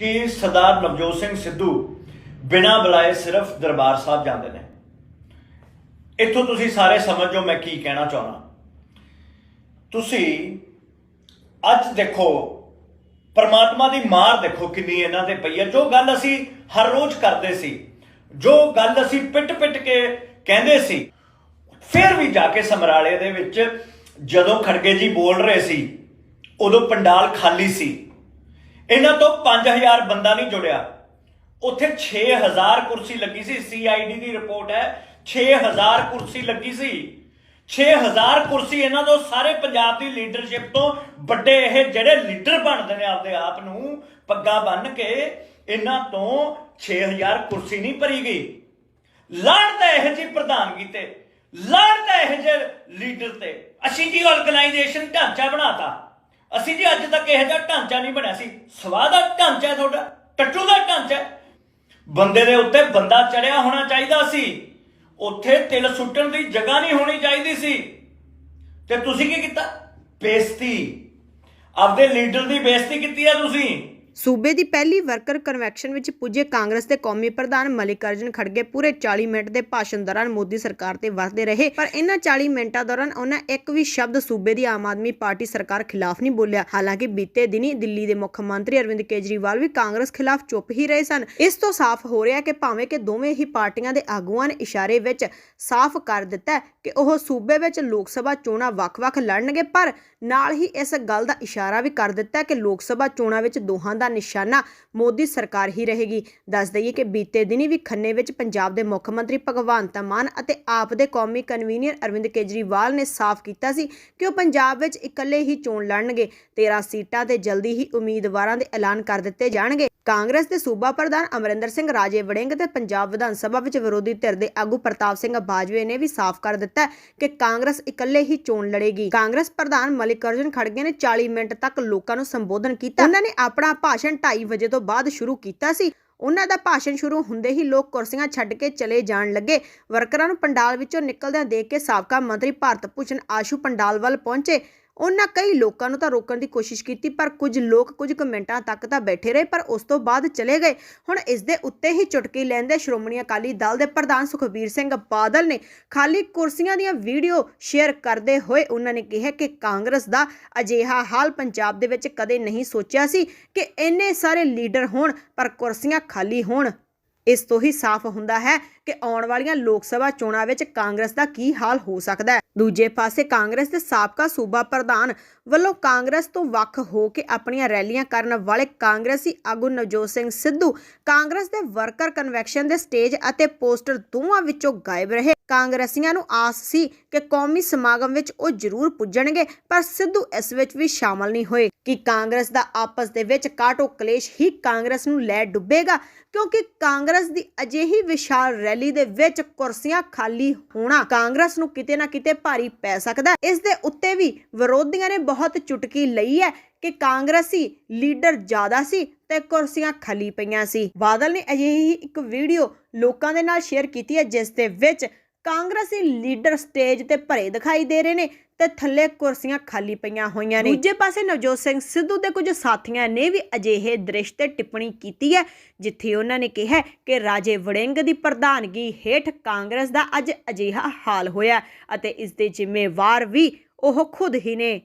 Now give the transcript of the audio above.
ਕਿ ਸਰਦਾਰ ਨਵਜੋਤ ਸਿੰਘ ਸਿੱਧੂ ਬਿਨਾਂ ਬੁਲਾਏ ਸਿਰਫ ਦਰਬਾਰ ਸਾਹਿਬ ਜਾਂਦੇ ਨੇ। ਇੱਥੋਂ ਤੁਸੀਂ ਸਾਰੇ ਸਮਝੋ ਮੈਂ ਕੀ ਕਹਿਣਾ ਚਾਹੁੰਦਾ। ਤੁਸੀਂ ਅੱਜ ਦੇਖੋ, ਪਰਮਾਤਮਾ ਦੀ ਮਾਰ ਦੇਖੋ ਕਿੰਨੀ ਇਹਨਾਂ ਤੇ ਪਈ ਹੈ। ਜੋ ਗੱਲ ਅਸੀਂ ਹਰ ਰੋਜ਼ ਕਰਦੇ ਸੀ, ਜੋ ਗੱਲ ਅਸੀਂ ਪਿੱਟ-ਪਿੱਟ ਕੇ ਕਹਿੰਦੇ ਸੀ, ਫਿਰ ਵੀ ਜਾ ਕੇ ਸਮਰਾਲੇ ਦੇ ਵਿੱਚ ਜਦੋਂ ਖੜਗੇ ਜੀ ਬੋਲ ਰਹੇ ਸੀ, ਉਦੋਂ ਪੰਡਾਲ ਖਾਲੀ ਸੀ। ਇਹਨਾਂ ਤੋਂ 5000 ਬੰਦਾ ਨਹੀਂ ਜੁੜਿਆ। ਉੱਥੇ 6000 ਕੁਰਸੀ ਲੱਗੀ ਸੀ ਸੀਆਈਡੀ ਦੀ ਰਿਪੋਰਟ ਹੈ। 6000 ਕੁਰਸੀ ਲੱਗੀ ਸੀ। 6000 ਕੁਰਸੀ ਇਹਨਾਂ ਤੋਂ ਸਾਰੇ ਪੰਜਾਬ ਦੀ ਲੀਡਰਸ਼ਿਪ ਤੋਂ ਵੱਡੇ ਇਹ ਜਿਹੜੇ ਲੀਡਰ ਬਣਦੇ ਨੇ ਆਪਦੇ ਆਪ ਨੂੰ ਪੱਗਾਂ ਬੰਨ ਕੇ ਇਹਨਾਂ ਤੋਂ 6000 ਕੁਰਸੀ ਨਹੀਂ ਭਰੀ ਗਈ। ਲੜਦਾ ਇਹ ਜੀ ਪ੍ਰਧਾਨਗੀ ਤੇ ਲੜਦਾ ਇਹ ਜੇ ਲੀਡਰ ਤੇ ਅਸੀਂ ਜੀ ਆਰਗੇਨਾਈਜੇਸ਼ਨ ਢਾਂਚਾ ਬਣਾਤਾ। ਅਸੀਂ ਜੀ ਅੱਜ ਤੱਕ ਇਹੋ ਜਿਹਾ ਢਾਂਚਾ ਨਹੀਂ ਬਣਿਆ ਸੀ। ਸਵਾਹ ਦਾ ਢਾਂਚਾ ਹੈ ਤੁਹਾਡਾ, ਟੱਟੂ ਦਾ ਢਾਂਚਾ ਹੈ। ਬੰਦੇ ਦੇ ਉੱਤੇ ਬੰਦਾ ਚੜਿਆ ਹੋਣਾ ਚਾਹੀਦਾ ਸੀ। ਉੱਥੇ ਤਿਲ ਸੁੱਟਣ ਦੀ ਜਗ੍ਹਾ ਨਹੀਂ ਹੋਣੀ ਚਾਹੀਦੀ ਸੀ। ਤੇ ਤੁਸੀਂ ਕੀ ਕੀਤਾ? ਬੇਇੱਜ਼ਤੀ। ਆਪਦੇ ਲੀਡਰ ਦੀ ਬੇਇੱਜ਼ਤੀ ਕੀਤੀ ਹੈ ਤੁਸੀਂ। ਸੂਬੇ ਦੀ ਪਹਿਲੀ ਵਰਕਰ ਕਨਵੈਕਸ਼ਨ ਵਿੱਚ ਪੁੱਜੇ ਕਾਂਗਰਸ ਦੇ ਕੌਮੀ ਪ੍ਰਧਾਨ ਮਲਿਕਾਰਜੁਨ ਖੜਗੇ ਪੂਰੇ 40 ਮਿੰਟ ਦੇ ਭਾਸ਼ਣ ਦੌਰਾਨ ਮੋਦੀ ਸਰਕਾਰ ਤੇ ਵਰਦੇ ਰਹੇ। ਪਰ ਇਹਨਾਂ 40 ਮਿੰਟਾਂ ਦੌਰਾਨ ਉਹਨਾਂ ਇੱਕ ਵੀ ਸ਼ਬਦ ਸੂਬੇ ਦੀ ਆਮ ਆਦਮੀ ਪਾਰਟੀ ਸਰਕਾਰ ਖਿਲਾਫ ਨਹੀਂ ਬੋਲਿਆ। ਹਾਲਾਂਕਿ ਬੀਤੇ ਦਿਨੀ ਦਿੱਲੀ ਦੇ ਮੁੱਖ ਮੰਤਰੀ ਅਰਵਿੰਦ ਕੇਜਰੀਵਾਲ ਵੀ ਕਾਂਗਰਸ ਖਿਲਾਫ ਚੁੱਪ ਹੀ ਰਹੇ ਸਨ। ਇਸ ਤੋਂ ਸਾਫ਼ ਹੋ ਰਿਹਾ ਕਿ ਭਾਵੇਂ ਕਿ ਦੋਵੇਂ ਹੀ ਪਾਰਟੀਆਂ ਦੇ ਆਗੂਆਂ ਨੇ ਇਸ਼ਾਰੇ ਵਿੱਚ ਸਾਫ਼ ਕਰ ਦਿੱਤਾ ਕਿ ਉਹ ਸੂਬੇ ਵਿੱਚ ਲੋਕ ਸਭਾ ਚੋਣਾਂ ਵੱਖ-ਵੱਖ ਲੜਨਗੇ, ਪਰ ਨਾਲ ਹੀ ਇਸ ਗੱਲ ਦਾ ਇਸ਼ਾਰਾ ਵੀ ਕਰ ਦਿੱਤਾ ਕਿ ਲੋਕ ਸਭਾ ਚੋਣਾਂ ਵਿੱਚ ਦੋਹਾਂ ਦਾ ਨਿਸ਼ਾਨਾ ਮੋਦੀ ਸਰਕਾਰ ਹੀ ਰਹੇਗੀ। ਦੱਸ ਦਈਏ ਕਿ ਬੀਤੇ ਦਿਨੀ ਵੀ ਖੰਨੇ ਵਿੱਚ ਪੰਜਾਬ ਦੇ ਮੁੱਖ ਮੰਤਰੀ ਭਗਵੰਤ ਮਾਨ ਅਤੇ ਆਪ ਦੇ ਕੌਮੀ ਕਨਵੀਨਰ ਅਰਵਿੰਦ ਕੇਜਰੀਵਾਲ ਨੇ ਸਾਫ਼ ਕੀਤਾ ਸੀ ਕਿ ਉਹ ਪੰਜਾਬ ਵਿੱਚ ਇਕੱਲੇ ਹੀ ਚੋਣ ਲੜਨਗੇ। 13 ਸੀਟਾਂ ਤੇ ਜਲਦੀ ਹੀ ਉਮੀਦਵਾਰਾਂ ਦੇ ਐਲਾਨ ਕਰ ਦਿੱਤੇ ਜਾਣਗੇ। ਕਾਂਗਰਸ ਦੇ ਸੂਬਾ ਪ੍ਰਧਾਨ ਅਮਰਿੰਦਰ ਸਿੰਘ ਰਾਜੇ ਵੜਿੰਗ ਤੇ ਪੰਜਾਬ ਵਿਧਾਨ ਸਭਾ ਵਿੱਚ ਵਿਰੋਧੀ ਧਿਰ ਦੇ ਆਗੂ ਪ੍ਰਤਾਪ ਸਿੰਘ ਬਾਜਵੇ ਨੇ ਵੀ ਸਾਫ਼ ਕਰ ਦਿੱਤਾ ਕਿ ਕਾਂਗਰਸ ਇਕੱਲੇ ਹੀ ਚੋਣ ਲੜੇਗੀ। ਕਾਂਗਰਸ ਪ੍ਰਧਾਨ ਮਲਿਕ ਅਰਜਨ ਖੜਗੇ ਨੇ 40 ਮਿੰਟ ਤੱਕ ਲੋਕਾਂ ਨੂੰ ਸੰਬੋਧਨ ਕੀਤਾ। ਉਹਨਾਂ ਨੇ ਆਪਣਾ ਭਾਸ਼ਣ 2:30 ਵਜੇ ਤੋਂ ਬਾਅਦ ਸ਼ੁਰੂ ਕੀਤਾ ਸੀ। ਉਹਨਾਂ ਦਾ ਭਾਸ਼ਣ ਸ਼ੁਰੂ ਹੁੰਦੇ ਹੀ ਲੋਕ ਕੁਰਸੀਆਂ ਛੱਡ ਕੇ ਚਲੇ ਜਾਣ ਲੱਗੇ। ਵਰਕਰਾਂ ਨੂੰ ਪੰਡਾਲ ਵਿੱਚੋਂ ਨਿਕਲਦਿਆਂ ਦੇਖ ਕੇ ਸਾਬਕਾ ਮੰਤਰੀ ਭਾਰਤ ਭੂਸ਼ਣ ਆਸ਼ੂ ਪੰਡਾਲ ਵੱਲ ਪਹੁੰਚੇ। ਉਹਨਾਂ ਕਈ ਲੋਕਾਂ ਨੂੰ ਤਾਂ ਰੋਕਣ ਦੀ ਕੋਸ਼ਿਸ਼ ਕੀਤੀ, ਪਰ ਕੁਝ ਲੋਕ ਕੁਝ ਕੁ ਮਿੰਟਾਂ ਤੱਕ ਤਾਂ ਬੈਠੇ ਰਹੇ, ਪਰ ਉਸ ਤੋਂ ਬਾਅਦ ਚਲੇ ਗਏ। ਹੁਣ ਇਸ ਦੇ ਉੱਤੇ ਹੀ ਚੁਟਕੀ ਲੈਂਦੇ ਸ਼੍ਰੋਮਣੀ ਅਕਾਲੀ ਦਲ ਦੇ ਪ੍ਰਧਾਨ ਸੁਖਬੀਰ ਸਿੰਘ ਬਾਦਲ ਨੇ ਖਾਲੀ ਕੁਰਸੀਆਂ ਦੀਆਂ ਵੀਡੀਓ ਸ਼ੇਅਰ ਕਰਦੇ ਹੋਏ ਉਹਨਾਂ ਨੇ ਕਿਹਾ ਕਿ ਕਾਂਗਰਸ ਦਾ ਅਜਿਹਾ ਹਾਲ ਪੰਜਾਬ ਦੇ ਵਿੱਚ ਕਦੇ ਨਹੀਂ ਸੋਚਿਆ ਸੀ ਕਿ ਇੰਨੇ ਸਾਰੇ ਲੀਡਰ ਹੋਣ, ਪਰ ਕੁਰਸੀਆਂ ਖਾਲੀ ਹੋਣ। ਇਸ ਤੋਂ ਹੀ ਸਾਫ਼ ਹੁੰਦਾ ਹੈ ਕਿ ਆਉਣ ਵਾਲੀਆਂ ਲੋਕ ਸਭਾ ਚੋਣਾਂ ਵਿੱਚ ਕਾਂਗਰਸ ਦਾ ਕੀ ਹਾਲ ਹੋ ਸਕਦਾ ਹੈ? ਦੂਜੇ ਪਾਸੇ ਕਾਂਗਰਸ ਦੇ ਸਾਬਕਾ ਸੂਬਾ ਪ੍ਰਧਾਨ ਵੱਲੋਂ ਕਾਂਗਰਸ ਤੋਂ ਵੱਖ ਹੋ ਕੇ ਆਪਣੀਆਂ ਰੈਲੀਆਂ ਕਰਨ ਵਾਲੇ ਕਾਂਗਰਸੀ ਆਗੂ ਨਵਜੋਤ ਸਿੰਘ ਸਿੱਧੂ ਕਾਂਗਰਸ ਦੇ ਵਰਕਰ ਕਨਵੈਕਸ਼ਨ ਦੇ ਸਟੇਜ ਅਤੇ ਪੋਸਟਰ ਦੋਵਾਂ ਵਿੱਚੋਂ ਗਾਇਬ ਰਹੇ। ਕਾਂਗਰਸੀਆਂ ਨੂੰ ਆਸ ਸੀ ਕਿ ਕੌਮੀ ਸਮਾਗਮ ਵਿੱਚ ਉਹ ਜ਼ਰੂਰ ਪੁੱਜਣਗੇ, ਪਰ ਸਿੱਧੂ ਇਸ ਵਿੱਚ ਵੀ ਸ਼ਾਮਲ ਨਹੀਂ ਹੋਏ। ਕਿ ਕਾਂਗਰਸ ਦਾ ਆਪਸ ਦੇ ਵਿੱਚ ਕਾਟੋ ਕਲੇਸ਼ ਹੀ ਕਾਂਗਰਸ ਨੂੰ ਲੈ ਡੁੱਬੇਗਾ? ਕਿਉਂਕਿ ਕਾਂਗਰਸ ਦੀ ਅਜਿਹੀ ਵਿਸ਼ਾਲ ਰੈਲੀ ਦੇ ਵਿੱਚ ਕੁਰਸੀਆਂ ਖਾਲੀ ਹੋਣਾ ਕਾਂਗਰਸ ਨੂੰ ਕਿਤੇ ਨਾ ਕਿਤੇ ਭਾਰੀ ਪੈ ਸਕਦਾ ਹੈ। ਇਸ ਦੇ ਉੱਤੇ ਵੀ ਵਿਰੋਧੀਆਂ ਨੇ ਬਹੁਤ ਚੁਟਕੀ ਲਈ ਹੈ ਕਿ ਕਾਂਗਰਸੀ ਲੀਡਰ ਜ਼ਿਆਦਾ ਸੀ ਤੇ ਕੁਰਸੀਆਂ ਖਾਲੀ ਪਈਆਂ ਸੀ ਬਾਦਲ ਨੇ ਅਜਿਹੀ ਇੱਕ ਵੀਡੀਓ ਲੋਕਾਂ ਦੇ ਨਾਲ ਸ਼ੇਅਰ ਕੀਤੀ ਹੈ, ਜਿਸ ਦੇ ਵਿੱਚ ਕਾਂਗਰਸੀ ਲੀਡਰ ਸਟੇਜ ਤੇ ਭਰੇ ਦਿਖਾਈ ਦੇ ਰਹੇ ਨੇ ਤੇ ਥੱਲੇ ਕੁਰਸੀਆਂ ਖਾਲੀ ਪਈਆਂ ਹੋਈਆਂ ਨੇ। ਦੂਜੇ ਪਾਸੇ ਨਵਜੋਤ ਸਿੰਘ ਸਿੱਧੂ ਦੇ ਕੁਝ ਸਾਥੀਆਂ ਨੇ ਵੀ ਅਜਿਹੇ ਦ੍ਰਿਸ਼ ਤੇ ਟਿੱਪਣੀ ਕੀਤੀ ਹੈ, ਜਿੱਥੇ ਉਹਨਾਂ ਨੇ ਕਿਹਾ ਕਿ ਰਾਜੇ ਵੜਿੰਗ ਦੀ ਪ੍ਰਧਾਨਗੀ ਹੇਠ ਕਾਂਗਰਸ ਦਾ ਅੱਜ ਅਜਿਹਾ ਹਾਲ ਹੋਇਆ ਅਤੇ ਇਸ ਦੇ ਜ਼ਿੰਮੇਵਾਰ ਵੀ ਉਹ ਖੁਦ ਹੀ ਨੇ।